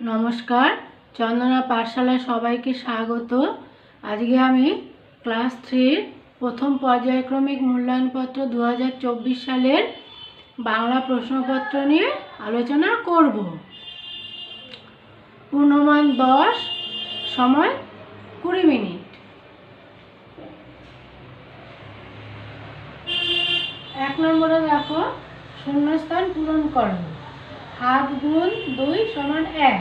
নমস্কার, চন্দনা পাঠশালায় সবাইকে স্বাগত। আজকে আমি ক্লাস থ্রির প্রথম পর্যায়ক্রমিক মূল্যায়নপত্র দু হাজার চব্বিশ সালের বাংলা প্রশ্নপত্র নিয়ে আলোচনা করব। পূর্ণমান দশ, সময় কুড়ি মিনিট। এক নম্বরে দেখো, শূন্যস্থান পূরণ করো। হাফ গুণ দুই সমান এক।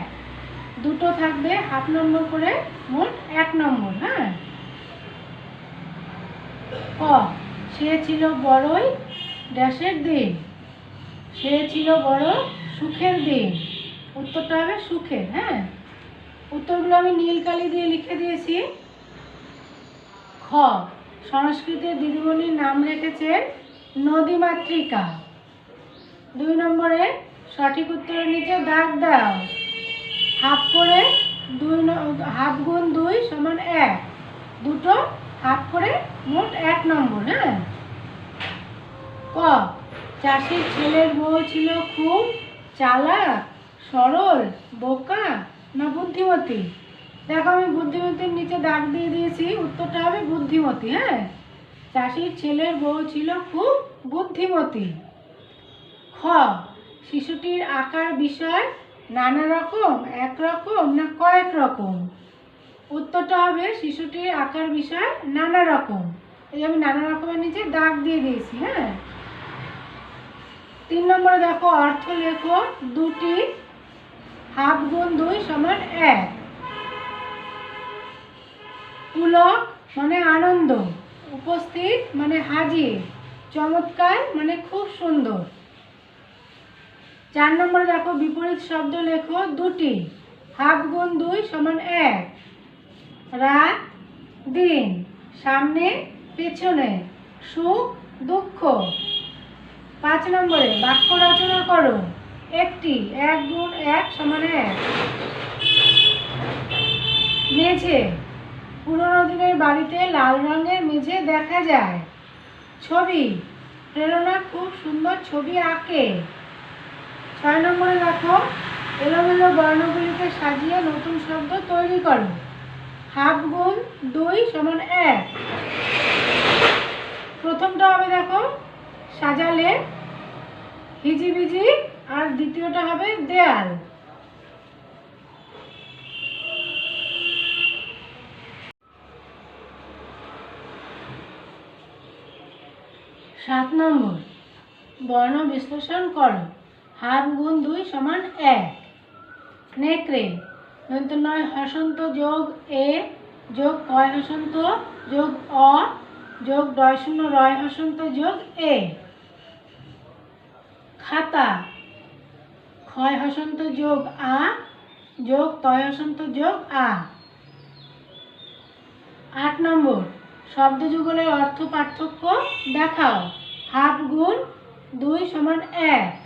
দুটো থাকবে হাফ নম্বর করে মোট এক নম্বর হ্যাঁ? ক, সে ছিল বড়ই ড্যাশের দিন। সে ছিল বড় সুখের দিন। উত্তরটা হবে সুখের হ্যাঁ? উত্তরগুলো আমি নীল কালি দিয়ে লিখে দিয়েছি। খ সংস্কৃতের দিদিমণির নাম রেখেছেন নদীমাতৃকা। দুই নম্বরে সঠিক উত্তরের নিচে দাগ দাও। হাফ করে দুই হাফ গুণ দুই সমান এক। দুটো হাফ করে মোট এক নম্বর হ্যাঁ? ক, চাষির ছেলের বউ ছিল খুব চালাক, সরল, বোকা না বুদ্ধিমতী? দেখো, আমি বুদ্ধিমতীর নিচে দাগ দিয়ে দিয়েছি, উত্তরটা হবে বুদ্ধিমতী হ্যাঁ? চাষির ছেলের বউ ছিল খুব বুদ্ধিমতী। খ শিশুটির আকার বিষয় নানা রকম একরকম না কয়েক রকম? উত্তরটা হবে শিশুটির আকার বিষয় নানা রকম। এই আমি নানা রকমের নিচে দাগ দিয়ে দিয়েছি হ্যাঁ? তিন নম্বরে দেখো অর্থ লেখো দুটি হাফ গুণ দুই সমান এক। পুলক মানে আনন্দ, উপস্থিত মানে হাজির, চমৎকার মানে খুব সুন্দর। চার নম্বরে দেখো, বিপরীত শব্দ লেখো দুটি। হাফ গুণ দুই সমান এক। রাত, দিন, সামনে, পেছনে। সুখ, দুঃখ। পাঁচ নম্বরে বাক্য রচনা করো। একটি, এক গুণ এক সমান এক। মেঝে, পুরোনো দিনের বাড়িতে লাল রঙের মেঝে দেখা যায়। ছবি, প্রেরণা খুব সুন্দর ছবি আঁকে। ছয় নম্বরে দেখো এলোমেলো বর্ণগুলিকে সাজিয়ে নতুন শব্দ তৈরি করো। হাফ গুণ দুই সমান এক। প্রথমটা হবে দেখো, সাজালে হিজিবিজি, আর দ্বিতীয়টা হবে দেয়াল। সাত নম্বর, বর্ণ বিশ্লেষণ করো। হাফ গুণ দুই সমান এক। নেকড়ে দন্ত নয় হসন্ত যোগ এ, যোগ কয় হসন্ত যোগ অ, যোগ ডয় শূন্য রয় হসন্ত যোগ এ। খাতা, ক্ষয় হসন্ত যোগ আ, যোগ তয় হসন্ত যোগ আ। আট নম্বর, শব্দ যুগলের অর্থ পার্থক্য দেখাও। হাফ গুণ দুই সমান এক।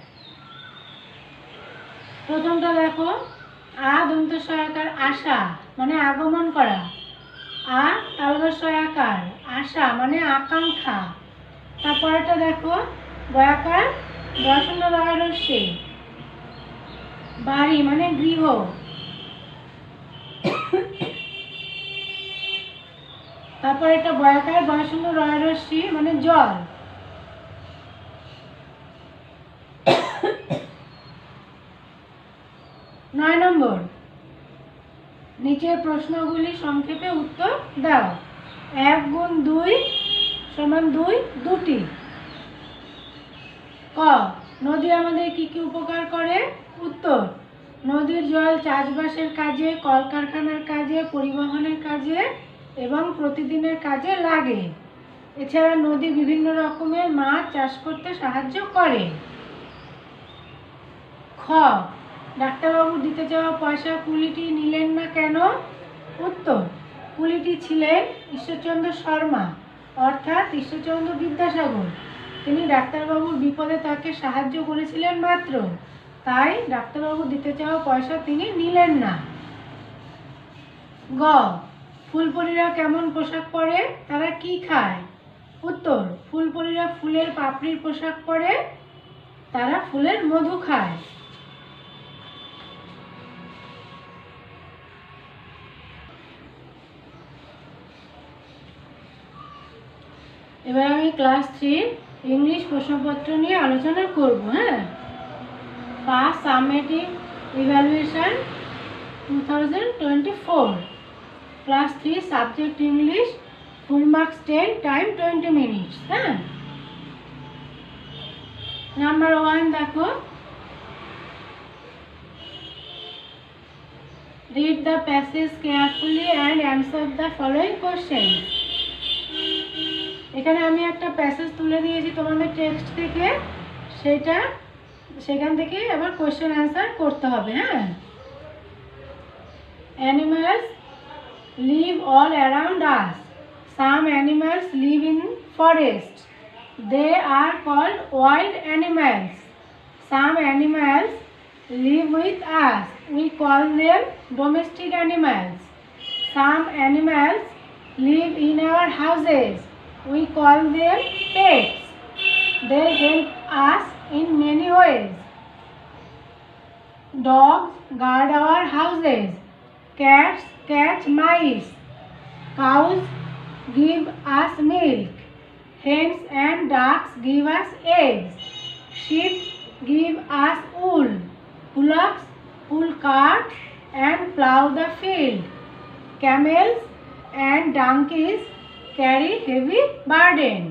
প্রথমটা দেখো, আ দন্ত সহায়কার আশা মানে আগমন করা। আ তালব সহায়কার আশা মানে আকাঙ্ক্ষা। তারপরেটা দেখো, বয়াকার দর্শন রহস্যে বাড়ি মানে গৃহ। তারপর এটা বয়াকার বয়শূন্য রয়রস্যি মানে জল। নয় নম্বর। নিচের প্রশ্নগুলি সংক্ষেপে উত্তর দাও। এক গুণ দুই সমান দুই দুটি। ক, নদী আমাদের কি কি উপকার করে? উত্তর, নদীর জল চাষবাসের কাজে, কলকারখানার কাজে, পরিবহনের কাজে এবং প্রতিদিনের কাজে লাগে। এছাড়া নদী বিভিন্ন রকমের মাছ চাষ করতে সাহায্য করে। খ ডাক্তারবাবু দিতে চাওয়া পয়সা কুলিটি নিলেন না কেন? উত্তর কুলিটি ছিলেন ঈশ্বরচন্দ্র শর্মা, অর্থাৎ ঈশ্বরচন্দ্র বিদ্যাসাগর। তিনি ডাক্তারবাবুর বিপদে তাকে সাহায্য করেছিলেন মাত্র। তাই ডাক্তারবাবু দিতে চাওয়া পয়সা তিনি নিলেন না। গ, ফুলপরীরা কেমন পোশাক পরে? তারা কি খায়? উত্তর, ফুলপরীরা ফুলের পাপড়ির পোশাক পরে, তারা ফুলের মধু খায়। এবার আমি ক্লাস থ্রি ইংলিশ প্রশ্নপত্র নিয়ে আলোচনা করব হ্যাঁ? First summative evaluation two thousand twenty four class three subject English full marks ten time twenty minutes হ্যাঁ? নাম্বার ওয়ান দেখো। Read the passage carefully and answer the following questions. এখানে আমি একটা প্যাসেজ তুলে দিয়েছি তোমাদের টেক্সট থেকে। সেটা সেখান থেকে আবার কোয়েশ্চেন অ্যান্সার করতে হবে হ্যাঁ? Animals live all around us some animals live in forest they are called wild animals some animals live with us we call them domestic animals. Some animals live in our houses. We call them pets. They help us in many ways. Dogs guard our houses. Cats catch mice. Cows give us milk. Hens and ducks give us eggs. Sheep give us wool. Bullocks pull cart and plow the field. Camels and donkeys carry heavy burden.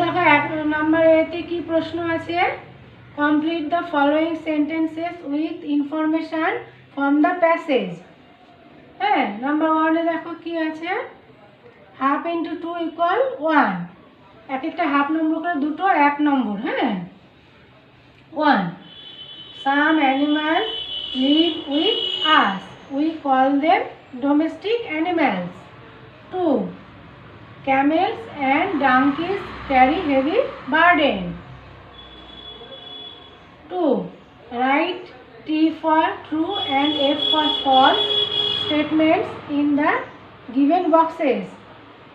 দেখো, এক নম্বর এতে কি প্রশ্ন আছে? Complete the following sentences with information from the passage হ্যাঁ number ওয়ানে দেখো কি আছে? Half into two equal one এক একটা হাফ নম্বর করে দুটো এক নম্বর হ্যাঁ? One some animal live with us we call them domestic animals two camels and donkeys carry heavy burden. 2. Write T for true and F for false statements in the given boxes.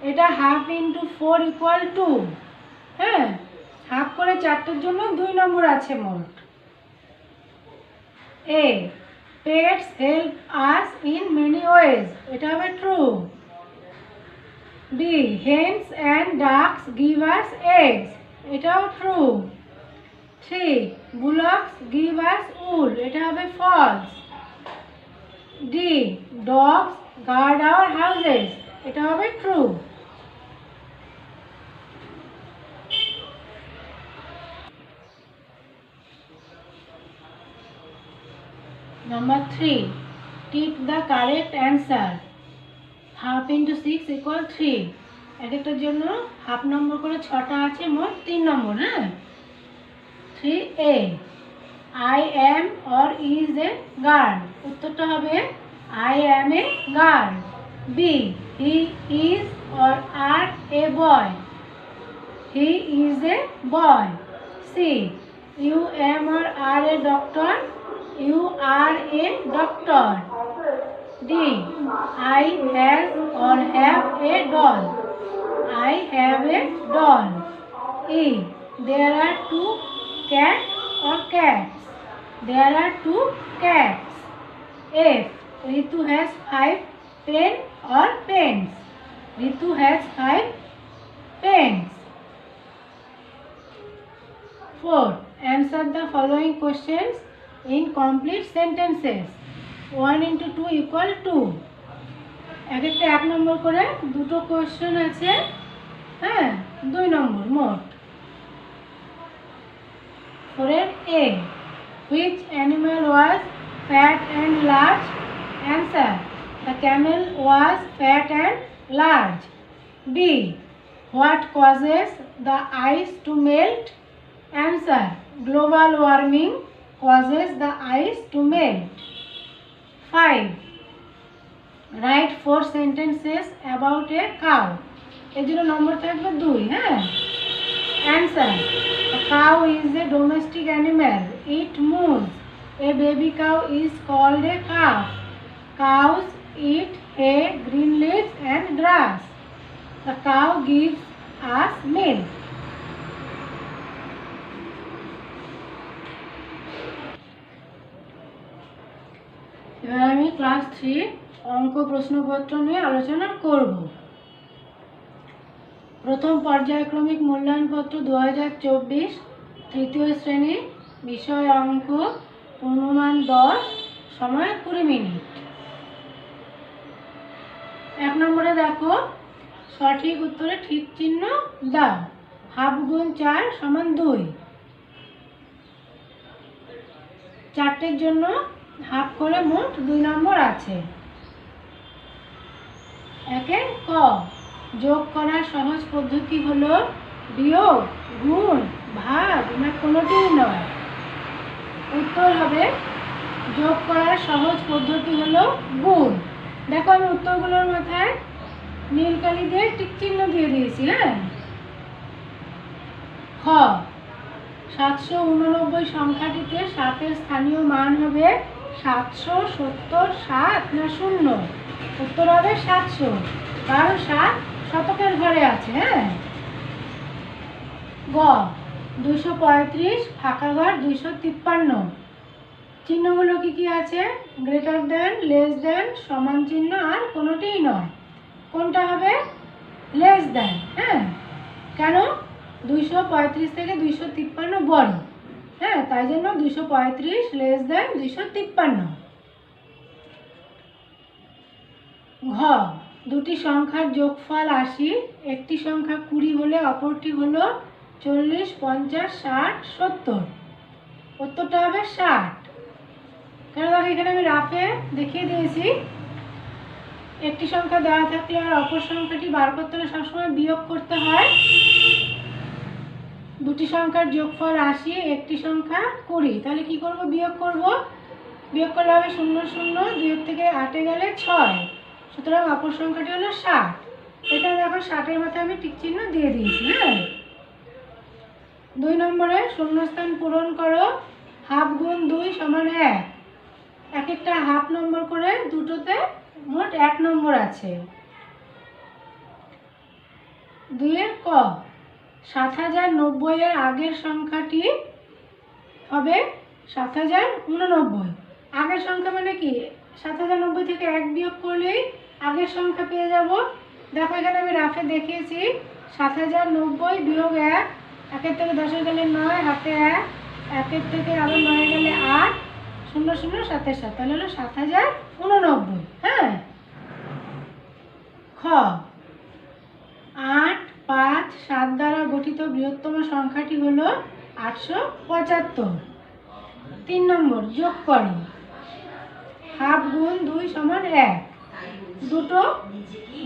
এটা half into four equal two হ্যাঁ half করে চারটের জন্য দুই নম্বর আছে মোট A pets help us in many ways এটা হবে true B. Hens and ducks give us eggs. এটাও true three bullocks give us wool এটা হবে false D dogs guard our houses এটা হবে true number three tick the correct answer half into six equal three এক একটার জন্য half নম্বর করে ছটা আছে, মোট তিন নম্বর হ্যাঁ? Three A I am or is a guard উত্তরটা হবে I am a guard B he is or are a boy he is a boy C you am or are a doctor You are a doctor D. I have or have a doll. I have a doll. E. There are two cats or cats. There are two cats. F. Ritu has five pen or pens. Ritu has five pens. 4. Answer the following questions in complete sentences. One into two equal two এক একটা এক নম্বর করে দুটো question আছে হ্যাঁ? দুই নম্বর, মোট। ফোরের A which animal was fat and large answer the camel was fat and large B what causes the ice to melt answer global warming causes the ice to melt. 5. Write four sentences about a cow. এর জন্য নম্বর থাকবে দুই হ্যাঁ? Answer cow is a domestic animal it moves a baby cow is called a cow cows eat hay green leaves and grass the cow gives us milk এবার আমি class three অঙ্ক প্রশ্নপত্র নিয়ে আলোচনা করব। প্রথম পর্যায়ক্রমিক মূল্যায়নপত্র দু হাজার চব্বিশ, তৃতীয় শ্রেণি, বিষয় অঙ্ক, অনুমান দশ, সময় কুড়ি মিনিট। এক নম্বরে দেখো, সঠিক উত্তরে ঠিক চিহ্ন দাও, হাফ গুণ চার সমান দুই। চারটের জন্য হাফ করে মোট দুই নম্বর আছে। একে ক, যোগ করার সহজ পদ্ধতি হলো বিয়োগ, গুণ, ভাগ না কোনোটিই নয়। উত্তর হবে, যোগ করার সহজ পদ্ধতি হলো গুণ। দেখো আমি উত্তরগুলোর মাথায় নীল কালি দিয়ে টিক চিহ্ন দিয়ে দিয়েছি হ্যাঁ? খ, সাতশো উননব্বই সংখ্যাটিতে সাতের স্থানীয় মান হবে সাতশো সত্তর, সাত না শূন্য? উত্তর হবে সাতশো। কারণ সাত শতকের ঘরে আছে হ্যাঁ? গ দুশো পঁয়ত্রিশ, ফাঁকা ঘর, দুইশো তিপ্পান্ন। চিহ্নগুলো কি কি আছে? গ্রেটার দেন, লেস দেন, সমান চিহ্ন, আর কোনোটিই নয়। কোনটা হবে? লেস দেন হ্যাঁ? কেন? দুইশো পঁয়ত্রিশ থেকে দুইশো তিপ্পান্ন বড়। হ্যাঁ তাই জন্য দুইশো পঁয়ত্রিশ লেস দেন দুইশো তিপ্পান্ন। ঘ, দুটি সংখ্যার যোগফল আশি, একটি সংখ্যা কুড়ি হলে অপরটি হলো চল্লিশ, পঞ্চাশ, ষাট, সত্তর। উত্তরটা হবে ষাট। কেন দেখো এখানে আমি রাফে দেখিয়ে দিয়েছি। একটি সংখ্যা দেওয়া থাকলে আর অপর সংখ্যাটি বার করতে হলে সবসময় বিয়োগ করতে হয়। দুটি সংখ্যার যোগফল আশি, একটি সংখ্যা কুড়ি। তাহলে কি করব? বিয়োগ করব। বিয়োগ করলে হবে শূন্য শূন্য দুইয়ের থেকে আটে গেলে ছয়। সুতরাং অপর সংখ্যাটি হলো ষাট। এটা দেখো, ষাটের মাথায় আমি টিক চিহ্ন দিয়ে দিয়েছি হ্যাঁ? দুই নম্বরে শূন্যস্থান পূরণ করো। হাফ গুণ দুই সমান এক। এক একটা হাফ নম্বর করে দুটোতে মোট এক নম্বর আছে। দুইয়ের ক? সাত হাজার নব্বইয়ের আগের সংখ্যাটি হবে সাত হাজার উননব্বই। আগের সংখ্যা মানে কি? সাত হাজার নব্বই থেকে এক বিয়োগ করলেই আগের সংখ্যা পেয়ে যাব। দেখো, এখানে আমি রাফে দেখিয়েছি। সাত হাজার নব্বই বিয়োগ এক, একের থেকে দশে গেলে নয়, হাতে এক, একের থেকে আবার নয় গেলে আট, শূন্য শূন্য সাতের সাত। তাহলে হলো সাত হাজার উননব্বই। হ্যাঁ? খ, আট পাঁচ, সাত দ্বারা গঠিত বৃহত্তম সংখ্যাটি হলো আটশো পঁচাত্তর। তিন নম্বর, যোগ করো। হাফ গুণ দুই সমান এক। দুটো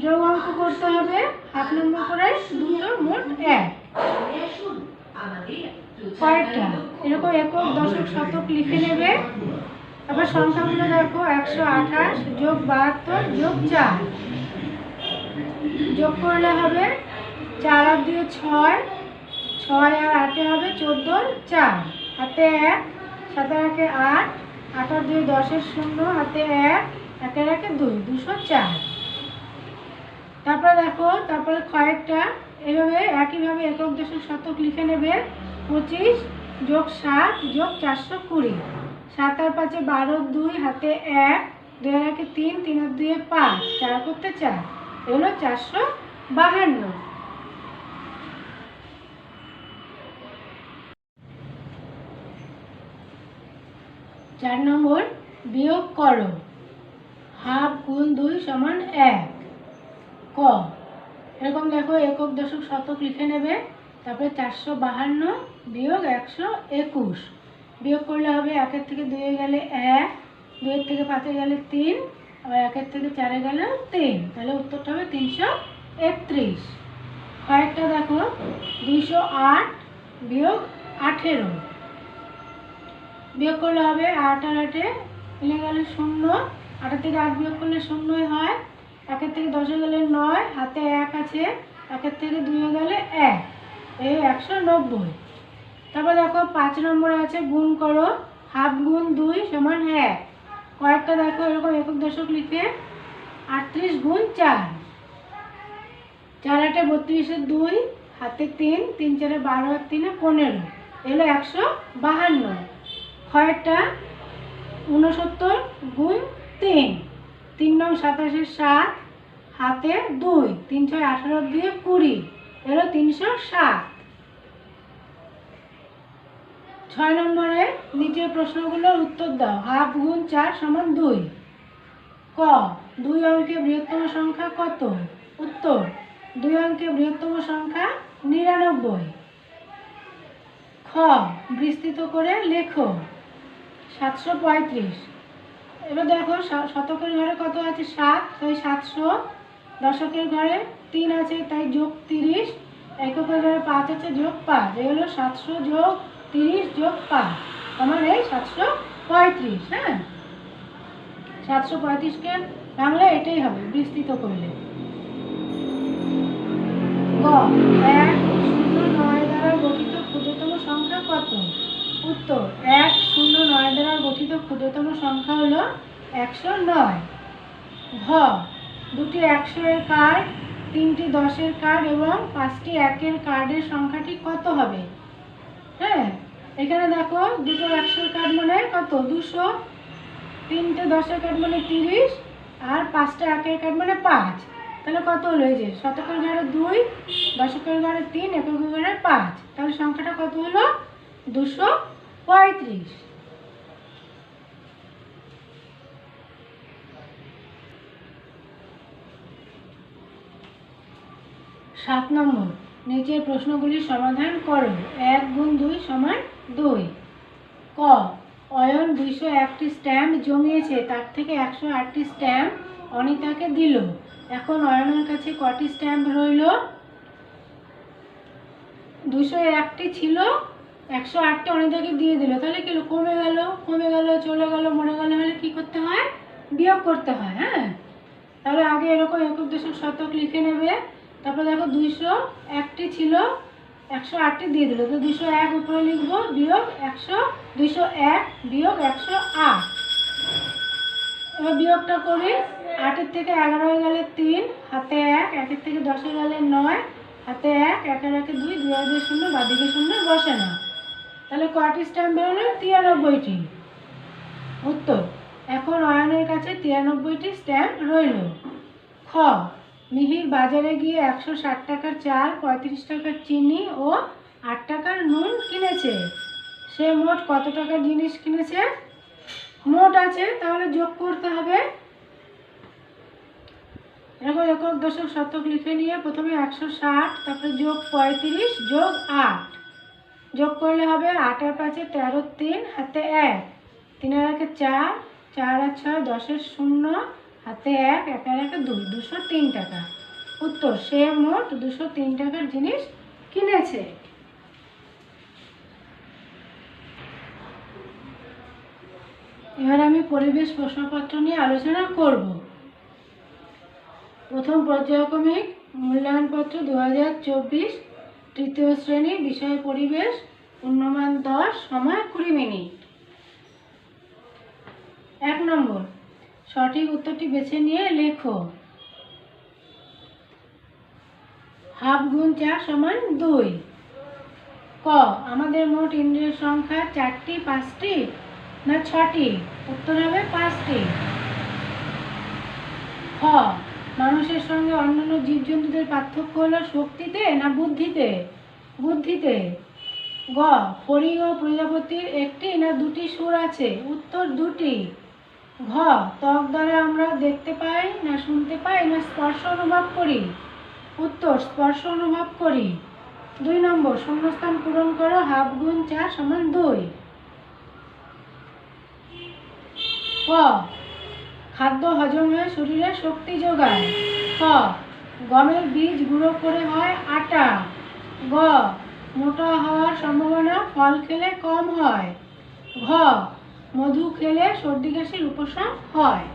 যোগ অঙ্ক করতে হবে। হাফ নম্বর করে দুটো মোট এক। কয়েকটা। এরকম একক, দশক, শতক লিখে নেবে। আবার সংখ্যাগুলো দেখো। একশো আঠাশ যোগ বাহাত্তর যোগ চার। যোগ করলে হবে চার আর দিয়ে ছয় ছয় আর আটে হবে চোদ্দোর চার। হাতে এক, সাতে একে আট আট আর দুই দশের শূন্য, হাতে এক একে দুই, দুশো চার। তারপরে দেখো, তারপরে কয়েকটা, এভাবে একইভাবে একক দশক শতক লিখে নেবে, পঁচিশ যোগ সাত যোগ চারশো কুড়ি। সাত আর পাঁচে বারো দুই, হাতে এক, দুই আর একে তিন তিন আর দুয়ে পাঁচ, চার করতে চার। এগুলো চারশো বাহান্ন। চার নম্বর, বিয়োগ করো। হাফ গুণ দুই সমান এক। ক। এরকম দেখো একক দশক শতক লিখে নেবে। তারপরে চারশো বাহান্ন বিয়োগ একশো একুশ। বিয়োগ করলে হবে একের থেকে দুয়ে গেলে এক, দুইয়ের থেকে পাঁচে গেলে তিন, আবার একের থেকে চারে গেলে তিন। তাহলে উত্তরটা হবে তিনশো একত্রিশ। কয়েকটা দেখো, দুইশো আট বিয়োগ আঠেরো। বিয়োগ করলে হবে আট আর আটে মিলে গেলে শূন্য। আটের থেকে আট বিয়োগ করলে শূন্যই হয়। একের থেকে দশে গেলে নয়। হাতে এক আছে। একের থেকে দুয়ে গেলে এক। এই একশো নব্বই। তারপর দেখো পাঁচ নম্বরে আছে গুণ করো। হাফ গুণ দুই সমান এক। কয়েকটা দেখো এরকম একক দশক লিখে আটত্রিশ গুণ চার। চার আটে বত্রিশে দুই, হাতে তিন তিন চারে বারো, তিনে পনেরো। এলো একশো বাহান্ন। কয়েকটা উনসত্তর গুণ তিন। তিন নং সাতাশের সাত হাতে দুই। তিন ছয় আঠারো দিয়ে কুড়ি। এলো তিনশো সাত। ছয় নম্বরে নিচের প্রশ্নগুলোর উত্তর দাও। হাফ গুণ চার সমান দুই। ক, দুই অঙ্কে বৃহত্তম সংখ্যা কত? উত্তর, দুই অঙ্কে বৃহত্তম সংখ্যা নিরানব্বই। খ, বিস্তৃত করে লেখো। সাতশো পঁয়ত্রিশ। এবার দেখো শতকের ঘরে কত আছে? সাত, তাই সাতশো। দশকের ঘরে তিন আছে, তাই যোগ তিরিশ। এককের ঘরে পাঁচ আছে, যোগ পাঁচ। এই হলো সাতশো যোগ তিরিশ যোগ পাঁচ। আমার এই সাতশো পঁয়ত্রিশ হ্যাঁ? সাতশো পঁয়ত্রিশকে বাংলা এটাই হবে, বিস্তৃত করলে। গ, এক, শূন্য, নয় দ্বারা গঠিত ক্ষুদ্রতম সংখ্যা কত? উত্তর, এক শূন্য নয় দ্বারা গঠিত ক্ষুদ্রতম সংখ্যা হলো একশো নয়। ঘ, দুটি একশো এর কার্ড, তিনটি দশের কার্ড এবং পাঁচটি একের কার্ডের সংখ্যাটি কত হবে? হ্যাঁ এখানে দেখো দুটো একশোর কার্ড মানে কত? দুশো, তিনটে দশের কার্ড মানে তিরিশ, আর পাঁচটা একের কার্ড মানে পাঁচ। তাহলে কত হলো এই যে? শতকের ঘরে দুই, দশকের ঘরে তিন, এককের ঘরে পাঁচ। তাহলে সংখ্যাটা কত হলো? দুশো পঁয়ত্রিশ সাত নম্বর। নিচের প্রশ্নগুলির সমাধান করো। এক গুণ দুই সমান দুই। ক। অয়ন দুইশো একটি স্ট্যাম্প জমিয়েছে, তার থেকে একশো আটটি স্ট্যাম্প অনিতাকে দিল। এখন অয়নের কাছে কটি স্ট্যাম্প রইল? দুশো একটি ছিল একশো আটটি অনিতাকে দিয়ে দিল। তাহলে কি কমে গেল কমে গেল, চলে গেল, মরে গেল হলে কি করতে হয়? বিয়োগ করতে হয় হ্যাঁ? তাহলে আগে এরকম একক দশক শতক লিখে নেবে। তারপর দেখো দুইশো একটি ছিল, একশো আটটি দিয়ে দিল। তো দুশো এক উপরে লিখব, বিয়োগ একশো, দুইশো এক বিয়োগ একশো আট। এবার বিয়োগটা করি। আটের থেকে এগারো হয়ে গেলে তিন, হাতে এক, একের থেকে দশে গেলে নয়, হাতে এক, একের একে দুই দুই দুই শূন্য বাদিকে শূন্য, বসে না। তাহলে কটি স্ট্যাম্প বেরোলো? তিরানব্বইটি। উত্তর, এখন অয়নের কাছে তিরানব্বইটি স্ট্যাম্প রইল। খ, মিহির বাজারে গিয়ে একশো ষাট টাকার চাল, পঁয়ত্রিশ টাকার চিনি ও আট টাকার নুন কিনেছে। সে মোট কত টাকার জিনিস কিনেছে? মোট আছে, তাহলে যোগ করতে হবে। এরকম একক দশক শতক লিখে নিয়ে প্রথমে একশো ষাট, তারপরে যোগ পঁয়ত্রিশ, যোগ আট। যোগ করলে হবে আট আর পাঁচে তেরো তিন, হাতে এক। তিন আর একে চার চার আর ছয় দশের শূন্য, হাতে এক এক আর একে দুই, দুশো তিন টাকা। উত্তর, সে মোট দুশো তিন টাকার জিনিস কিনেছে। এবার আমি পরিবেশ প্রশ্নপত্র নিয়ে আলোচনা করব। প্রথম পর্যায়ক্রমিক মূল্যায়নপত্র দু হাজার চব্বিশ তৃতীয় শ্রেণি, বিষয় পরিবেশ পূর্ণমান দশ, সময় কুড়ি মিনিট। এক নম্বর, সঠিক উত্তরটি বেছে নিয়ে লেখো। হাফ গুণ চার সমান দুই। ক, আমাদের মোট ইন্দ্রিয়ের সংখ্যা চারটি, পাঁচটি, না ছটি? উত্তর হবে পাঁচটি। খ মানুষের সঙ্গে অন্যান্য জীবজন্তুদের পার্থক্য হলো শক্তিতে না বুদ্ধিতে? বুদ্ধিতে। গ ফড়িং ও প্রজাপতির একটি না দুটি সুর আছে? উত্তর দুটি। ঘ, ত্বক দ্বারা আমরা দেখতে পাই না শুনতে পাই না স্পর্শ অনুভব করি? উত্তর, স্পর্শ অনুভব করি। দুই নম্বর, শূন্যস্থান পূরণ করো, হাফ গুণ চার সমান দুই। ক খাদ্য হজম হয়ে শরীরে শক্তি যোগায়। ক গমের বীজ গুঁড়ো করে হয় আটা। গ, মোটা হওয়ার সম্ভাবনা ফল খেলে কম হয়। ঘ, মধু খেলে সর্দি কাশির উপশম হয়।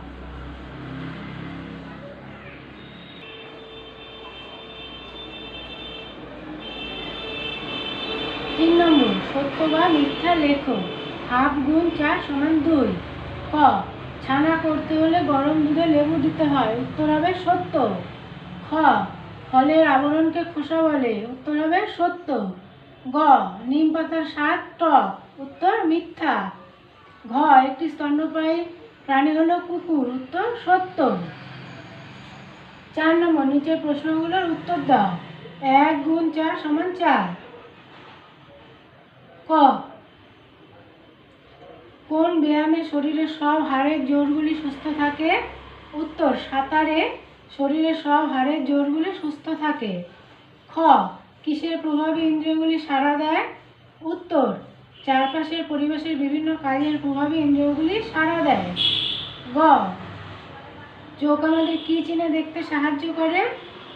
তিন নম্বর, সত্য বা মিথ্যা লেখো। হাফ গুণ চার সমান দুই। ক ছানা করতে হলে গরম দুধে লেবু দিতে হয়। উত্তর হবে সত্য। খ, ফলের আবরণকে খোসা বলে। উত্তর হবে সত্য। গ, নিম পাতার স্বাদ টক। উত্তর মিথ্যা। ঘ, একটি স্তন্যপায়ী প্রাণী হলো কুকুর। উত্তর সত্য। চার নম্বর, নিচের প্রশ্নগুলোর উত্তর দাও। এক গুণ চার সমান চার। ক কোন ব্যায়ামে শরীরের সব হাড়ের জোরগুলি সুস্থ থাকে? উত্তর, সাঁতারে শরীরের সব হাড়ের জোরগুলি সুস্থ থাকে। খ, কিসের প্রভাবে ইন্দ্রিয়গুলি সাড়া দেয়? উত্তর, চারপাশের পরিবেশের বিভিন্ন কাজের প্রভাবে ইন্দ্রিয়গুলি সাড়া দেয়। গ, চোখ আমাদের কী চিনে দেখতে সাহায্য করে?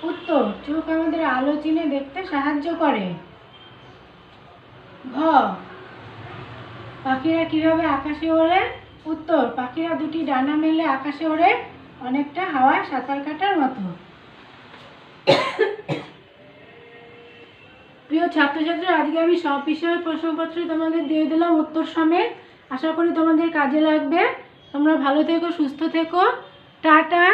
উত্তর, চোখ আমাদের আলো চিনে দেখতে সাহায্য করে। ঘ পাখিরা কীভাবে আকাশে ওড়ে? উত্তর, পাখিরা দুটি ডানা মেলে আকাশে ওড়ে, অনেকটা হাওয়ায় সাঁতার কাটার মতো। প্রিয় ছাত্রছাত্রী আজকে আমি সব বিষয়ের প্রশ্নপত্র তোমাদের দিয়ে দিলাম উত্তর সমেত। আশা করি তোমাদের কাজে লাগবে। তোমরা ভালো থেকো, সুস্থ থেকো। টাটা।